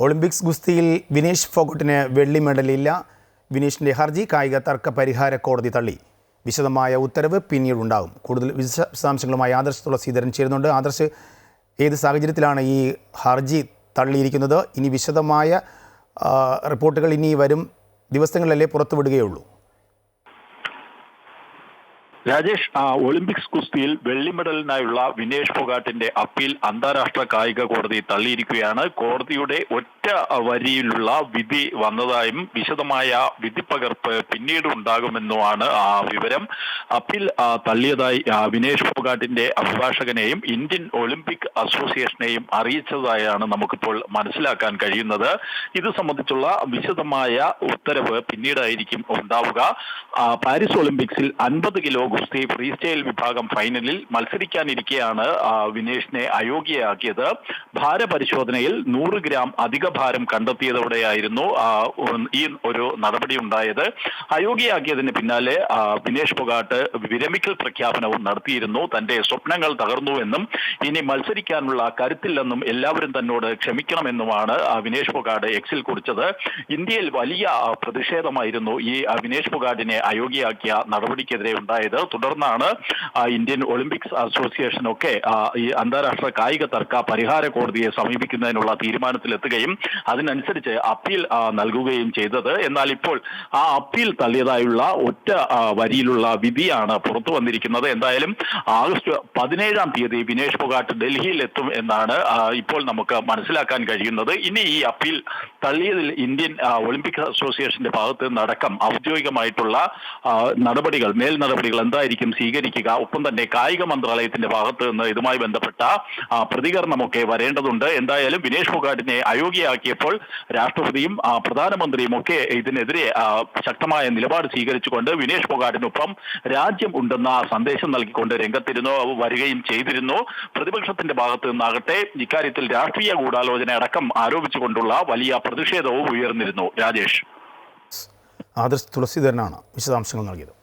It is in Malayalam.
ഒളിമ്പിക്സ് ഗുസ്തിയിൽ വിനേഷ് ഫോഗട്ടിന് വെള്ളി മെഡലില്ല. വിനേഷിന്റെ ഹർജി കായിക തർക്ക പരിഹാര കോടതി തള്ളി. വിശദമായ ഉത്തരവ് പിന്നീടുണ്ടാകും. കൂടുതൽ വിശ- വിശദാംശങ്ങളുമായി ആദർശ് തുളസീധരൻ ചേരുന്നുണ്ട്. ആദർശ് ഏത് സാഹചര്യത്തിലാണ് ഈ ഹർജി തള്ളിയിരിക്കുന്നത്? ഇനി വിശദമായ റിപ്പോർട്ടുകൾ ഇനി വരും ദിവസങ്ങളിലല്ലേ പുറത്തുവിടുകയുള്ളൂ. രാജേഷ് ഒളിമ്പിക്സ് കുസ്തിയിൽ വെള്ളി മെഡലിനായുള്ള വിനേഷ് ഫൊഗാട്ടിന്റെ അപ്പീൽ അന്താരാഷ്ട്ര കായിക കോടതി തള്ളിയിരിക്കുകയാണ്. കോടതിയുടെ ഒറ്റ വരിയിലുള്ള വിധി വന്നതായും വിശദമായ വിധിപ്പകർപ്പ് പിന്നീട് ഉണ്ടാകുമെന്നുമാണ് ആ വിവരം. അപ്പീൽ തള്ളിയതായി വിനേഷ് ഫൊഗാട്ടിന്റെ അഭിഭാഷകനെയും ഇന്ത്യൻ ഒളിമ്പിക് അസോസിയേഷനെയും അറിയിച്ചതായാണ് നമുക്കിപ്പോൾ മനസ്സിലാക്കാൻ കഴിയുന്നത്. ഇത് സംബന്ധിച്ചുള്ള വിശദമായ ഉത്തരവ് പിന്നീടായിരിക്കും ഉണ്ടാവുക. പാരീസ് ഒളിമ്പിക്സിൽ അൻപത് കിലോ ഗുസ്തി ഫ്രീ സ്റ്റൈൽ വിഭാഗം ഫൈനലിൽ മത്സരിക്കാനിരിക്കെയാണ് വിനേഷിനെ അയോഗ്യയാക്കിയത്. ഭാരപരിശോധനയിൽ നൂറ് ഗ്രാം അധിക ഭാരം കണ്ടെത്തിയതോടെയായിരുന്നു ഈ ഒരു നടപടി ഉണ്ടായത് അയോഗ്യയാക്കിയതിന് പിന്നാലെ വിനേഷ് പൊഗാട്ട് വിരമിക്കൽ പ്രഖ്യാപനവും നടത്തിയിരുന്നു. തന്റെ സ്വപ്നങ്ങൾ തകർന്നു എന്നും ഇനി മത്സരിക്കാനുള്ള കരുത്തില്ലെന്നും എല്ലാവരും തന്നോട് ക്ഷമിക്കണമെന്നുമാണ് വിനേഷ് പൊഗാട്ട് എക്സിൽ കുറിച്ചത്. ഇന്ത്യയിൽ വലിയ പ്രതിഷേധമായിരുന്നു ഈ വിനേഷ് പൊഗാട്ടിനെ അയോഗ്യയാക്കിയ നടപടിക്കെതിരെ ഉണ്ടായത്. തുടർന്നാണ് ഇന്ത്യൻ ഒളിമ്പിക്സ് അസോസിയേഷൻ ഒക്കെ ഈ അന്താരാഷ്ട്ര കായിക തർക്ക പരിഹാര കോടതിയെ സമീപിക്കുന്നതിനുള്ള തീരുമാനത്തിലെത്തുകയും അതിനനുസരിച്ച് അപ്പീൽ നൽകുകയും ചെയ്തത്. എന്നാൽ ഇപ്പോൾ ആ അപ്പീൽ തള്ളിയതായുള്ള ഒറ്റ വരിയിലുള്ള വിധിയാണ് പുറത്തു വന്നിരിക്കുന്നത്. എന്തായാലും ആഗസ്റ്റ് പതിനേഴാം തീയതി വിനേഷ് ഫൊഗാട്ട് ഡൽഹിയിൽ എത്തും എന്നാണ് ഇപ്പോൾ നമുക്ക് മനസ്സിലാക്കാൻ കഴിയുന്നത്. ഇനി ഈ അപ്പീൽ തള്ളിയതിൽ ഇന്ത്യൻ ഒളിമ്പിക്സ് ഒളിമ്പിക് അസോസിയേഷന്റെ ഭാഗത്ത് നിന്നടക്കം ഔദ്യോഗികമായിട്ടുള്ള നടപടികൾ മേൽ നടപടികൾ എന്തായിരിക്കും സ്വീകരിക്കുക? ഒപ്പം തന്നെ കായിക മന്ത്രാലയത്തിന്റെ ഭാഗത്ത് നിന്ന് ഇതുമായി ബന്ധപ്പെട്ട പ്രതികരണമൊക്കെ വരേണ്ടതുണ്ട്. എന്തായാലും വിനേഷ് ഫൊഗാട്ടിനെ അയോഗ്യയാക്കിയപ്പോൾ രാഷ്ട്രപതിയും പ്രധാനമന്ത്രിയും ഒക്കെ ഇതിനെതിരെ ശക്തമായ നിലപാട് സ്വീകരിച്ചുകൊണ്ട് വിനേഷ് ഫൊഗാട്ടിനൊപ്പം രാജ്യം ഉണ്ടെന്ന സന്ദേശം നൽകിക്കൊണ്ട് രംഗത്തിരുന്നു വരികയും ചെയ്തിരുന്നു. പ്രതിപക്ഷത്തിന്റെ ഭാഗത്ത് നിന്നാകട്ടെ ഇക്കാര്യത്തിൽ രാഷ്ട്രീയ ഗൂഢാലോചന അടക്കം ആരോപിച്ചുകൊണ്ടുള്ള വലിയ പ്രതിഷേധവും ഉയർന്നിരുന്നു. രാജേഷ്. ആദർശ് തുളസീധരനാണ് വിശദാംശങ്ങൾ നൽകിയത്.